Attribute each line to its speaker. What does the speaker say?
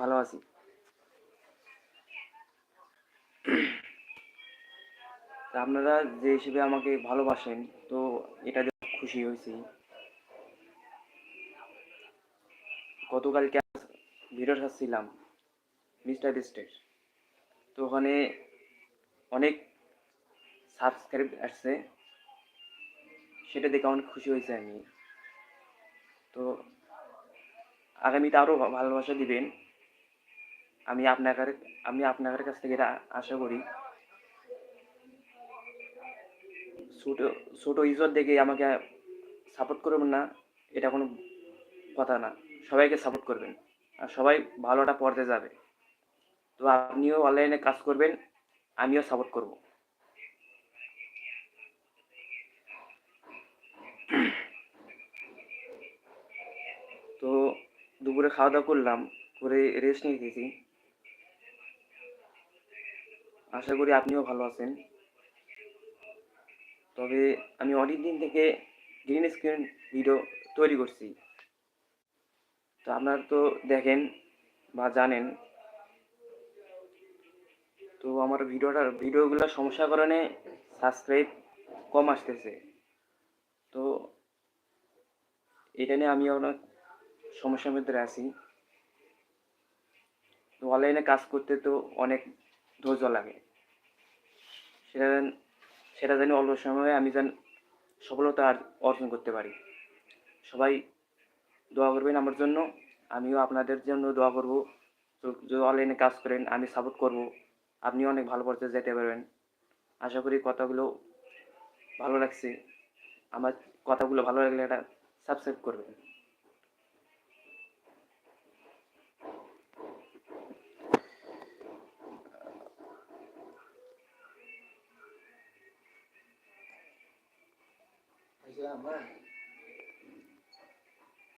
Speaker 1: ভালো আছি। আপনারা যে হিসেবে আমাকে ভালোবাসেন, তো এটা খুশি হয়েছি। গতকালকে ভিডিও ছাড়ছিলাম মিস্টার বিস্টের। তো ওখানে অনেক সাবস্ক্রাইব আসছে, সেটা দেখে অনেক খুশি হয়েছে আমি। তো আগামীতে আরও ভালোবাসা দিবেন। আমি আপনাদের আমি আপনাদের কাছ থেকে এটা আশা করি। ছোটো ছোটো ইজত দেখে আমাকে সাপোর্ট করবেন না, এটা কোনো কথা না। সবাইকে সাপোর্ট করবেন। আর সবাই ভালোটা পড়তে যাবে। তো আপনিও অনলাইনে কাজ করবেন, আমিও সাপোর্ট করব। তো দুপুরে খাওয়া দাওয়া করলাম, করে রেস্ট নিয়ে গেছি। আশা করি আপনিও ভালো আছেন। তবে আমি অনেক দিন থেকে গ্রিন স্ক্রিন ভিডিও তৈরি করছি। তো আপনারা তো দেখেন বা জানেন। তো আমার ভিডিওটার ভিডিওগুলো সমস্যার কারণে সাবস্ক্রাইব কম আসতেছে। তো এটা নিয়ে আমি অনেক সমস্যার মধ্যে আছি। তো অনলাইনে কাজ করতে তো অনেক ধৈর্য লাগে। সেটা যেন- সেটা যেন অল্প সময়ে আমি যেন সফলতা অর্জন করতে পারি। সবাই দোয়া করবেন আমার জন্য। আমিও আপনাদের জন্য দোয়া করব। যদি অনলাইনে কাজ করেন, আমি সাপোর্ট করব। আপনিও অনেক ভালো পর্যায়ে যেতে পারবেন। আশা করি কথাগুলো ভালো লাগছে। আমার কথাগুলো ভালো লাগলে এটা সাবস্ক্রাইব করবেন।
Speaker 2: 慢慢。